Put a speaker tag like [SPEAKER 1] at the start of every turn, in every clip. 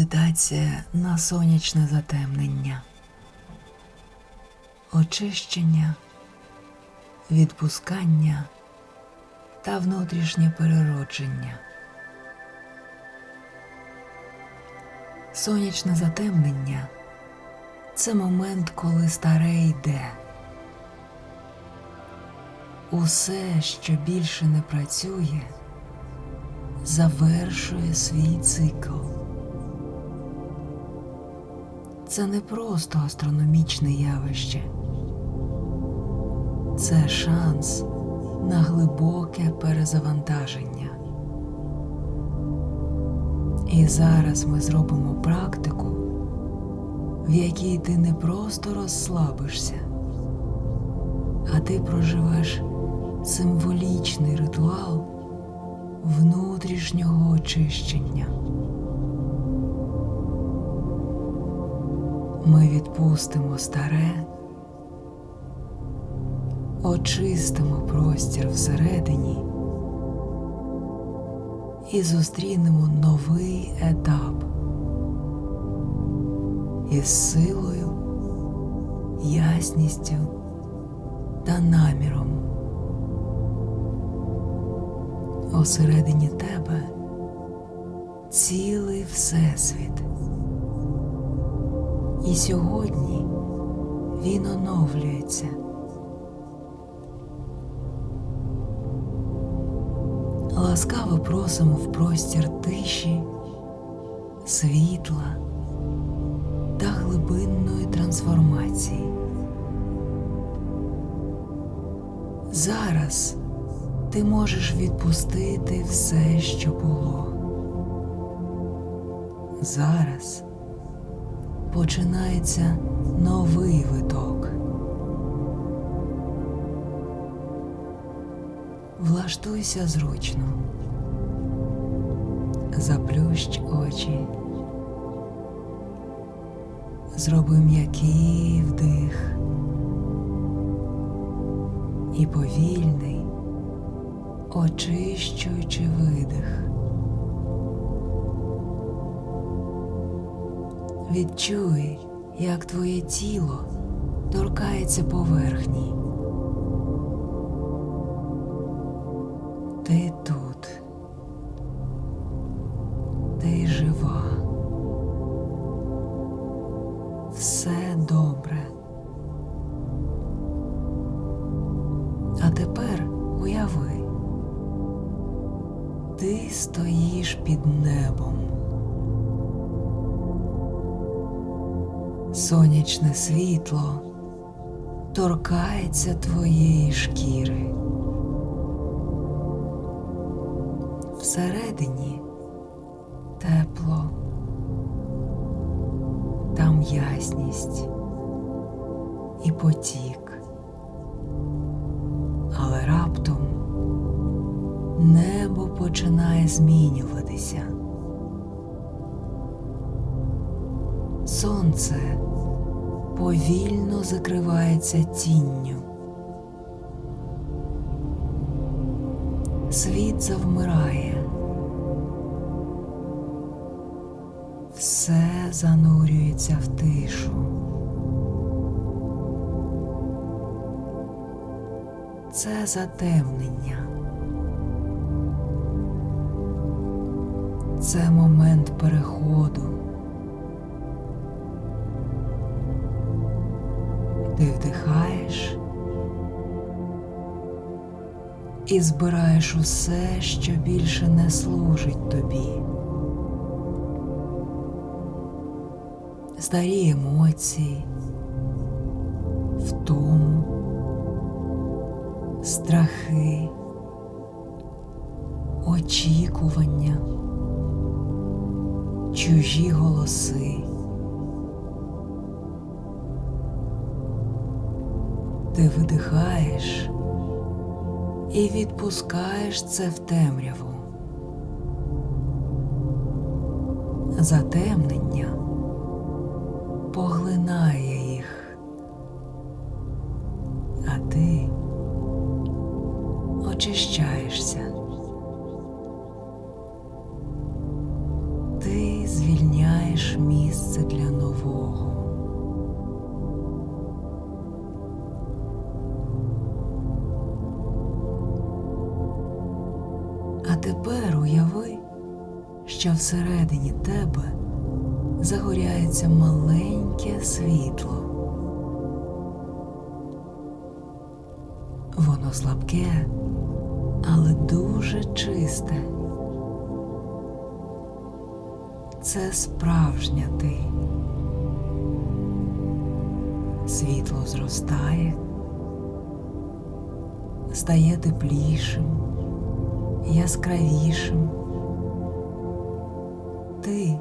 [SPEAKER 1] Медитація на сонячне затемнення, очищення, відпускання та внутрішнє переродження. Сонячне затемнення це момент, коли старе йде. Усе, що більше не працює, завершує свій цикл. Це не просто астрономічне явище, це шанс на глибоке перезавантаження. І зараз ми зробимо практику, в якій ти не просто розслабишся, а ти проживеш символічний ритуал внутрішнього очищення. Ми відпустимо старе, очистимо простір всередині і зустрінемо новий етап із силою, ясністю та наміром. Усередині тебе цілий всесвіт. І сьогодні він оновлюється. Ласкаво просимо в простір тиші, світла та глибинної трансформації. Зараз ти можеш відпустити все, що було. Зараз починається новий виток. Влаштуйся зручно, заплющ очі, зроби м'який вдих і повільний, очищуючи видих. Відчуй, як твоє тіло торкається поверхні. Ти тут. Ти жива. Все добре. А тепер уяви, ти стоїш під небом. Сонячне світло торкається твоєї шкіри. Всередині тепло, там ясність і потік. Але раптом небо починає змінюватися. Сонце повільно закривається тінню. Світ завмирає. Все занурюється в тишу. Це затемнення. Це момент переходу. Ти вдихаєш і збираєш усе, що більше не служить тобі. Старі емоції, втому, страхи, очікування, чужі голоси. Ти видихаєш і відпускаєш це в темряву. Затемнення поглинає їх, а ти очищаєшся. Ти звільняєш що всередині тебе загоряється маленьке світло. Воно слабке, але дуже чисте. Це справжня ти. Світло зростає, стає теплішим, яскравішим. Ти,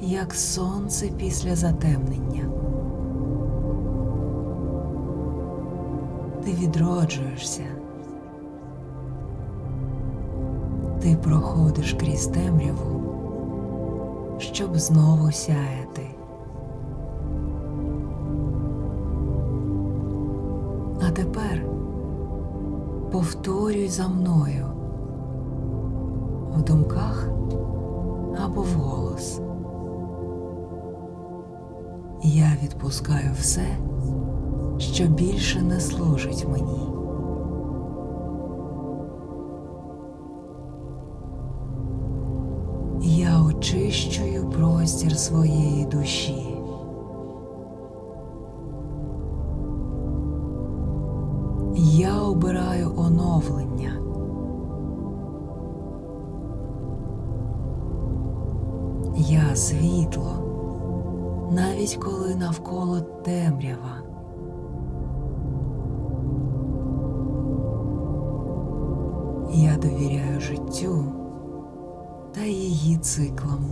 [SPEAKER 1] як сонце після затемнення. Ти відроджуєшся. Ти проходиш крізь темряву, щоб знову сяяти. А тепер повторюй за мною в думках або вголос. Я відпускаю все, що більше не служить мені. Я очищую простір своєї душі. Я світло, навіть коли навколо темрява. Я довіряю життю та її циклам.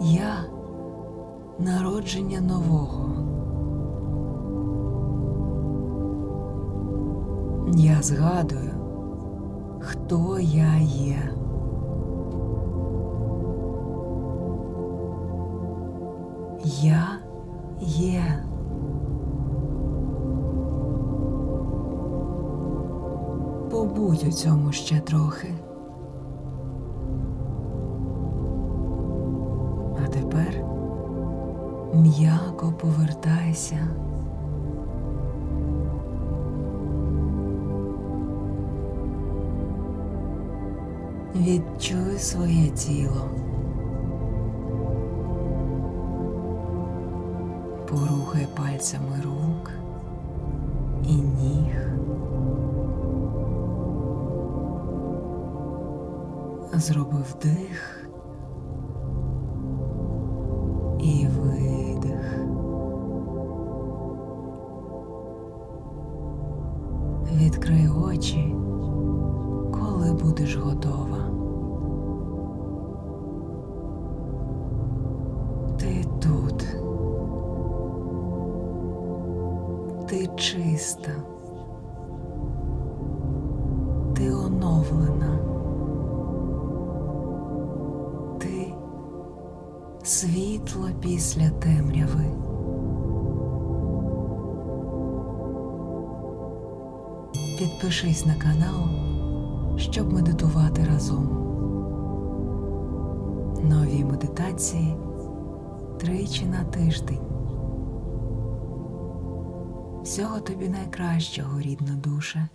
[SPEAKER 1] Я народження нового. Я згадую, хто я є. Я є. Побудь у цьому ще трохи. А тепер м'яко повертайся. Відчуй своє тіло. Порухай пальцями рук і ніг. Зроби вдих і видих. Відкрий очі, Ти чиста. Ти оновлена. Ти світло після темряви. Підпишись на канал, щоб медитувати разом. Нові медитації тричі на тиждень. Всього тобі найкращого, рідна душа.